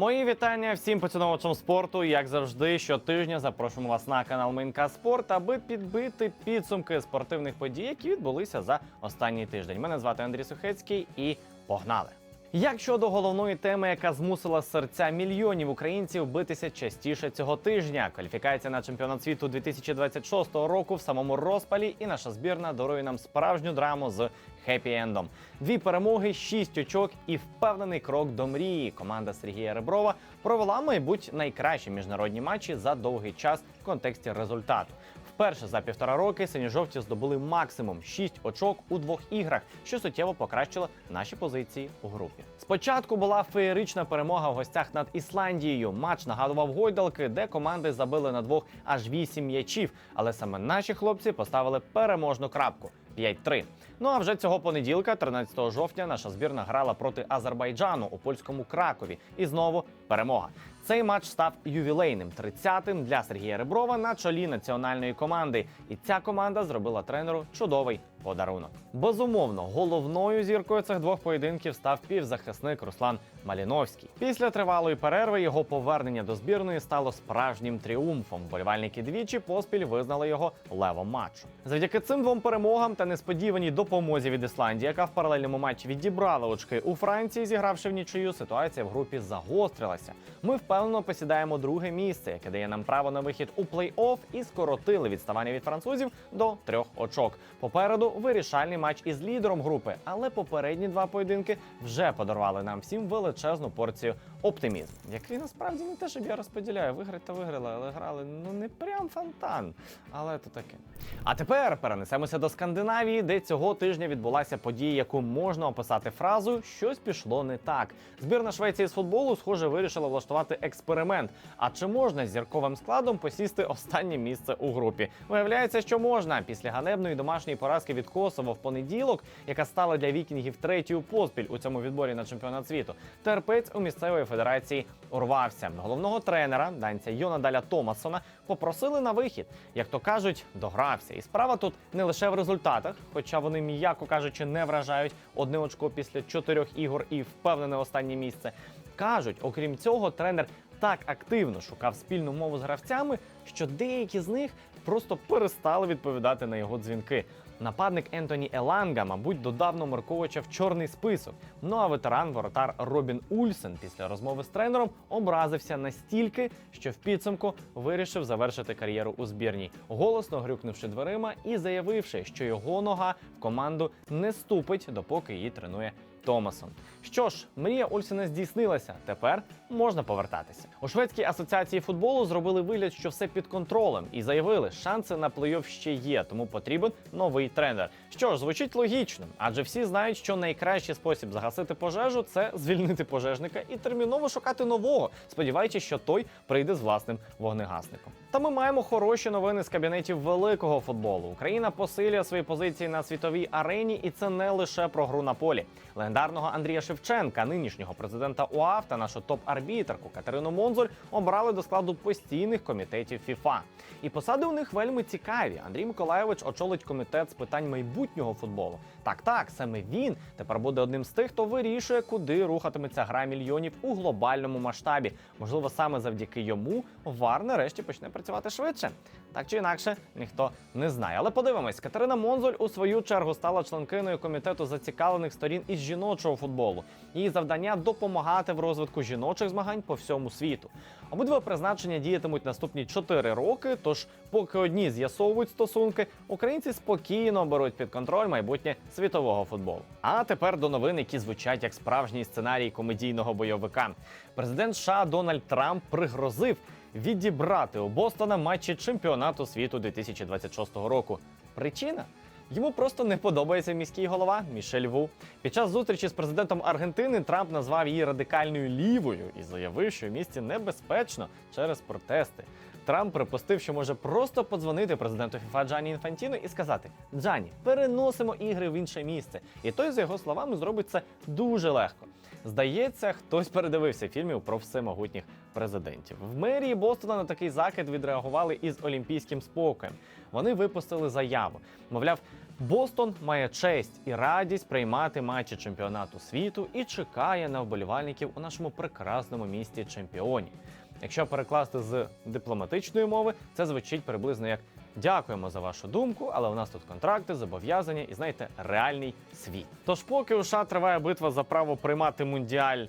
Мої вітання всім поціновувачам спорту. Як завжди, щотижня запрошуємо вас на канал Минка Спорт, аби підбити підсумки спортивних подій, які відбулися за останній тиждень. Мене звати Андрій Сухецький і погнали. Як щодо головної теми, яка змусила серця мільйонів українців битися частіше цього тижня, кваліфікація на чемпіонат світу 2026 року в самому розпалі, і наша збірна дарує нам справжню драму з хеппі-ендом. Дві перемоги, шість очок і впевнений крок до мрії. Команда Сергія Реброва провела, мабуть, найкращі міжнародні матчі за довгий час в контексті результату. Вперше за півтора роки сині-жовті здобули максимум 6 очок у двох іграх, що суттєво покращило наші позиції у групі. Спочатку була феєрична перемога в гостях над Ісландією. Матч нагадував гойдалки, де команди забили на двох аж 8 м'ячів. Але саме наші хлопці поставили переможну крапку. 5-3. Ну а вже цього понеділка, 13 жовтня, наша збірна грала проти Азербайджану у польському Кракові. І знову перемога. Цей матч став ювілейним 30-тим для Сергія Реброва на чолі національної команди. І ця команда зробила тренеру чудовий подарунок. Безумовно, головною зіркою цих двох поєдинків став півзахисник Руслан Маліновський. Після тривалої перерви його повернення до збірної стало справжнім тріумфом. Вболівальники двічі поспіль визнали його левом матчу. Завдяки цим двом перемогам та несподіваній допомозі від Ісландії, яка в паралельному матчі відібрала очки у Франції, зігравши в нічию, ситуація в групі загострилася. Ми впевнено посідаємо друге місце, яке дає нам право на вихід у плей-офф і скоротили відставання від французів до трьох очок. Попереду вирішальний матч із лідером групи, але попередні два поєдинки вже подарували нам всім величезну порцію оптимізму, який насправді не те, щоб я розподіляю. Виграти та виграли, але грали ну не прям фонтан. Але то таке. А тепер перенесемося до Скандинавії, де цього тижня відбулася подія, яку можна описати фразою щось пішло не так. Збірна Швеції з футболу, схоже, вирішила влаштувати експеримент. А чи можна з зірковим складом посісти останнє місце у групі? Виявляється, що можна після ганебної домашньої поразки від Косово в понеділок, яка стала для вікінгів третьою поспіль у цьому відборі на чемпіонат світу. Терпець у місцевої федерації урвався. Головного тренера данця Йона Даля Томасона попросили на вихід. Як то кажуть, догрався. І справа тут не лише в результатах, хоча вони, м'яко кажучи, не вражають одне очко після чотирьох ігор і впевнене останнє місце. Кажуть, окрім цього, тренер так активно шукав спільну мову з гравцями, що деякі з них просто перестали відповідати на його дзвінки. Нападник Ентоні Еланга, мабуть, додав Номерковича в чорний список. Ну а ветеран воротар Робін Ульсен після розмови з тренером образився настільки, що в підсумку вирішив завершити кар'єру у збірній, голосно грюкнувши дверима і заявивши, що його нога в команду не ступить, допоки її тренує Томасон. Що ж, мрія Ульсена здійснилася. Тепер можна повертатися. У шведській асоціації футболу зробили вигляд, що все під контролем, і заявили, шанси на плей-офф ще є, тому потрібен новий тренер. Що ж, звучить логічно, адже всі знають, що найкращий спосіб загасити пожежу це звільнити пожежника і терміново шукати нового, сподіваючись, що той прийде з власним вогнегасником. Та ми маємо хороші новини з кабінетів великого футболу. Україна посилює свої позиції на світовій арені, і це не лише про гру на полі. Легендарного Андрія Шевченка, нинішнього президента УАФ та нашу топ-арбітерку Катерину Монзоль обрали до складу постійних комітетів ФІФА. І посади у них вельми цікаві. Андрій Миколайович очолить комітет з питань майбутнього футболу. Так, так, саме він тепер буде одним з тих, хто вирішує, куди рухатиметься гра мільйонів у глобальному масштабі. Можливо, саме завдяки йому ВАР нарешті почне працювати швидше. Так чи інакше, ніхто не знає. Але подивимось, Катерина Монзоль у свою чергу стала членкиною комітету зацікавлених сторін із жіночого футболу. Її завдання допомагати в розвитку жіночих змагань по всьому світу. Обидва призначення діятимуть наступні 4 роки. Тож, поки одні з'ясовують стосунки, українці спокійно беруть під контроль майбутнє світового футболу. А тепер до новин, які звучать як справжній сценарій комедійного бойовика. Президент США Дональд Трамп пригрозив відібрати у Бостона матчі чемпіонату світу 2026 року. Причина? Йому просто не подобається міський голова Мішель Ву. Під час зустрічі з президентом Аргентини Трамп назвав її радикальною лівою і заявив, що в місті небезпечно через протести. Трамп припустив, що може просто подзвонити президенту ФІФА Джані Інфантіно і сказати: Джані, переносимо ігри в інше місце. І той, за його словами, зробить це дуже легко. Здається, хтось передивився фільмів про всемогутніх президентів. В мерії Бостона на такий закид відреагували із олімпійським спокоєм. Вони випустили заяву. Мовляв, Бостон має честь і радість приймати матчі чемпіонату світу і чекає на вболівальників у нашому прекрасному місті чемпіонів. Якщо перекласти з дипломатичної мови, це звучить приблизно як дякуємо за вашу думку, але у нас тут контракти, зобов'язання і знаєте, реальний світ. Тож, поки у США триває битва за право приймати мундіаль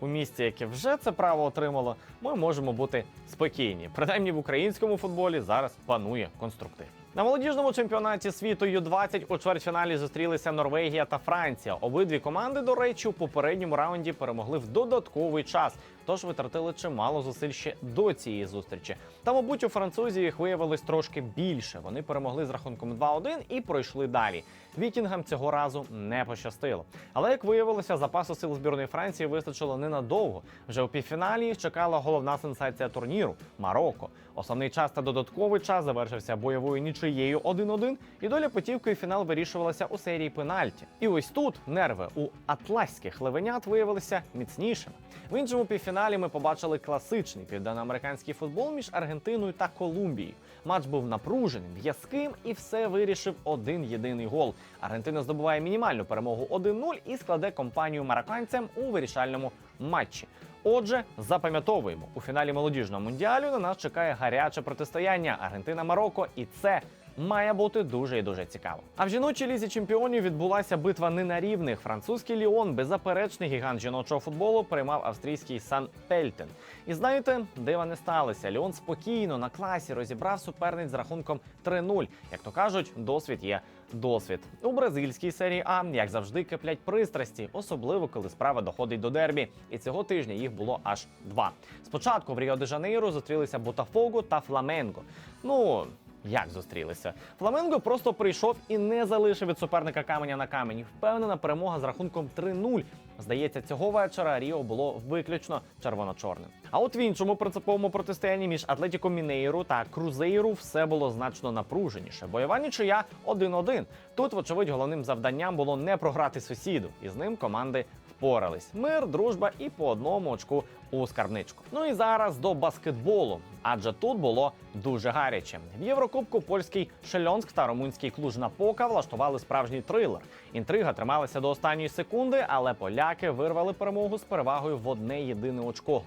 у місті, яке вже це право отримало, ми можемо бути спокійні. Принаймні в українському футболі зараз панує конструктив. На молодіжному чемпіонаті світу Ю-20 у чвертьфіналі зустрілися Норвегія та Франція. Обидві команди, до речі, у попередньому раунді перемогли в додатковий час. Тож витратили чимало зусиль ще до цієї зустрічі. Та, мабуть, у французів їх виявилось трошки більше. Вони перемогли з рахунком 2-1 і пройшли далі. Вікінгам цього разу не пощастило. Але як виявилося, запасу сил збірної Франції вистачило ненадовго. Вже у півфіналі їх чекала головна сенсація турніру Марокко. Основний час та додатковий час завершився бойовою нічиєю 1-1, і доля путівки в фінал вирішувалася у серії пенальті. І ось тут нерви у атласських левенят виявилися міцнішими. В іншому півфіналі ми побачили класичний південноамериканський футбол між Аргентиною та Колумбією. Матч був напруженим, в'язким, і все вирішив один єдиний гол. Аргентина здобуває мінімальну перемогу 1-0 і складе компанію марокканцям у вирішальному матчі. Отже, запам'ятовуємо, у фіналі молодіжного мундіалю на нас чекає гаряче протистояння Аргентина-Марокко, і це має бути дуже і дуже цікаво. А в жіночій лізі чемпіонів відбулася битва не на рівних. Французький Ліон, беззаперечний гігант жіночого футболу, приймав австрійський Сан Пельтен. І знаєте, дива не сталося. Ліон спокійно на класі розібрав суперниць з рахунком 3-0. Як то кажуть, досвід є досвід. У бразильській серії А, як завжди, киплять пристрасті, особливо коли справа доходить до дербі. І цього тижня їх було аж два. Спочатку в Ріо де Жанейро зустрілися Ботафого та Фламенго. Ну. Як зустрілися? Фламенго просто прийшов і не залишив від суперника каменя на камені. Впевнена перемога з рахунком 3-0. Здається, цього вечора Ріо було виключно червоно-чорним. А от в іншому принциповому протистоянні між Атлетіко Мінейру та Крузейру все було значно напруженіше. Бойова нічия 1-1. Тут, вочевидь, головним завданням було не програти сусіду, і з ним команди впорались. Мир, дружба і по одному очку у скарбничку. Ну і зараз до баскетболу, адже тут було дуже гаряче. В Єврокубку польський Шельонськ та румунський клуж Напока влаштували справжній трилер. Інтрига трималася до останньої секунди, але поляки вирвали перемогу з перевагою в одне єдине очко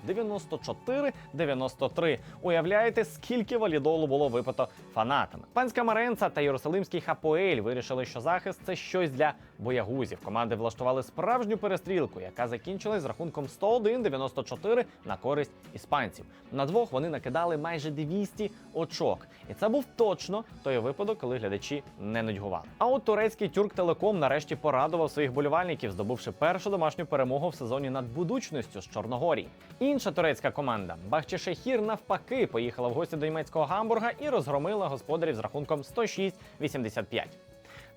94-93. Уявляєте, скільки валідолу було випито фанатами? Панська Маренца та Єрусалимський Хапоель вирішили, що захист це щось для боягузів. Команди влаштували справжню перестрілку, яка закінчилась з рахунком 101-94 на користь іспанців. На двох вони накидали майже 200 очок, і це був точно той випадок, коли глядачі не нудьгували. А от турецький тюрк Телеком нарешті порадував своїх болівальників, здобувши першу домашню перемогу в сезоні над будучністю з Чорногорії. Інша турецька команда Бахчешехір навпаки поїхала в гості до німецького гамбурга і розгромила господарів з рахунком 106-85.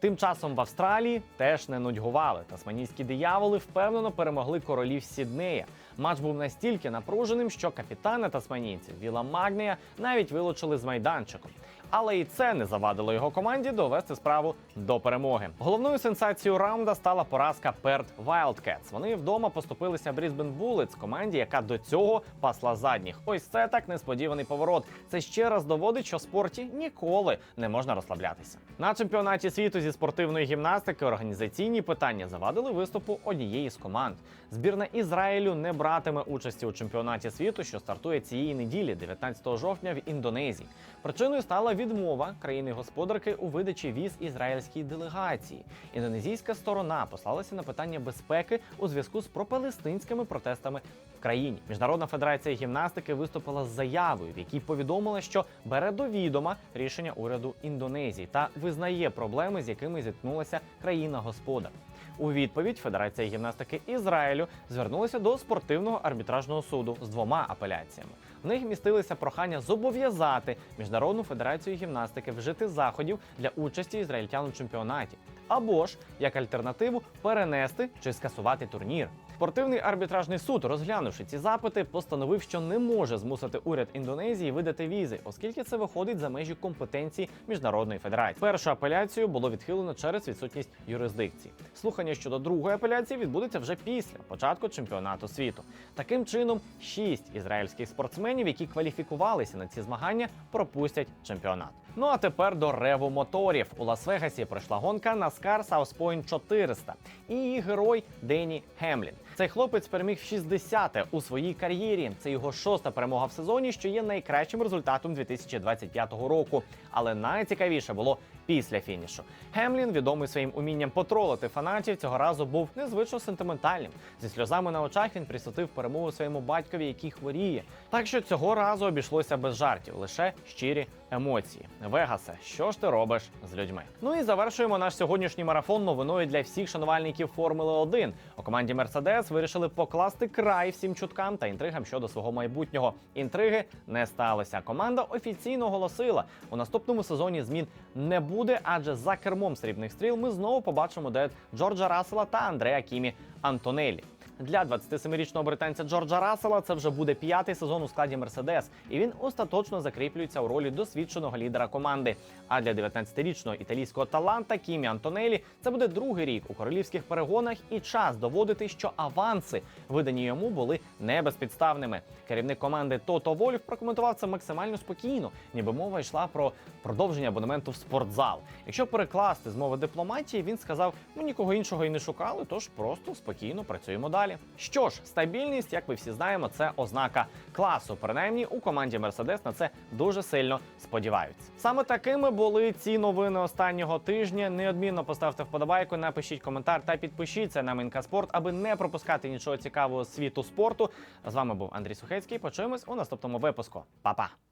Тим часом в Австралії теж не нудьгували. Тасманійські дияволи впевнено перемогли королів Сіднея. Матч був настільки напруженим, що капітана тасманійців Віла Магнія навіть вилучили з майданчику. Але і це не завадило його команді довести справу до перемоги. Головною сенсацією раунда стала поразка Перт Wildcats. Вони вдома поступилися Брізбен Bullets, команді, яка до цього пасла задніх. Ось це так несподіваний поворот. Це ще раз доводить, що спорті ніколи не можна розслаблятися. На чемпіонаті світу зі спортивної гімнастики організаційні питання завадили виступу однієї з команд. Збірна Ізраїлю не братиме участі у чемпіонаті світу, що стартує цієї неділі, 19 жовтня, в Індонезії. Причиною стала відмова країни-господарки у видачі віз ізраїльській делегації. Індонезійська сторона послалася на питання безпеки у зв'язку з пропалестинськими протестами в країні. Міжнародна федерація гімнастики виступила з заявою, в якій повідомила, що бере до відома рішення уряду Індонезії та визнає проблеми, з якими зіткнулася країна-господар. У відповідь Федерація гімнастики Ізраїлю звернулася до спортивного арбітражного суду з двома апеляціями. В них містилися прохання зобов'язати міжнародну федерацію гімнастики вжити заходів для участі ізраїльтян у чемпіонаті, або ж як альтернативу перенести чи скасувати турнір. Спортивний арбітражний суд, розглянувши ці запити, постановив, що не може змусити уряд Індонезії видати візи, оскільки це виходить за межі компетенції міжнародної федерації. Першу апеляцію було відхилено через відсутність юрисдикції. Слухання щодо другої апеляції відбудеться вже після початку чемпіонату світу. Таким чином, шість ізраїльських спортсменів, які кваліфікувалися на ці змагання, пропустять чемпіонат. Ну а тепер до реву моторів. У Лас-Вегасі пройшла гонка NASCAR South Point 400 і її герой Дені Гемлін. Цей хлопець переміг в 60-те у своїй кар'єрі. Це його шоста перемога в сезоні, що є найкращим результатом 2025 року. Але найцікавіше було після фінішу. Гемлін, відомий своїм умінням потролити фанатів, цього разу був незвично сентиментальним. Зі сльозами на очах він присвятив перемогу своєму батькові, який хворіє. Так що цього разу обійшлося без жартів, лише щирі емоції. Вегасе, що ж ти робиш з людьми? Ну і завершуємо наш сьогоднішній марафон новиною для всіх шанувальників Формули 1. У команді Мерседес вирішили покласти край всім чуткам та інтригам щодо свого майбутнього. Інтриги не сталося. Команда офіційно оголосила, у наступному сезоні змін не буде, адже за кермом срібних стріл ми знову побачимо дует Джорджа Рассела та Андреа Кімі Антонелі. Для 27-річного британця Джорджа Рассела це вже буде п'ятий сезон у складі Мерседес, і він остаточно закріплюється у ролі досвідченого лідера команди. А для 19-річного італійського таланта Кімі Антонелі це буде другий рік у королівських перегонах і час доводити, що аванси, видані йому, були не безпідставними. Керівник команди Тото Вольф прокоментував це максимально спокійно, ніби мова йшла про продовження абонементу в спортзал. Якщо перекласти з мови дипломатії, він сказав: ми нікого іншого і не шукали, тож просто спокійно працюємо далі. Що ж, стабільність, як ми всі знаємо, це ознака класу. Принаймні у команді Мерседес на це дуже сильно сподіваються. Саме такими були ці новини останнього тижня. Неодмінно поставте вподобайку, напишіть коментар та підпишіться на Мінка Спорт, аби не пропускати нічого цікавого світу спорту. З вами був Андрій Сухецький. Почуємось у наступному випуску. Па-па!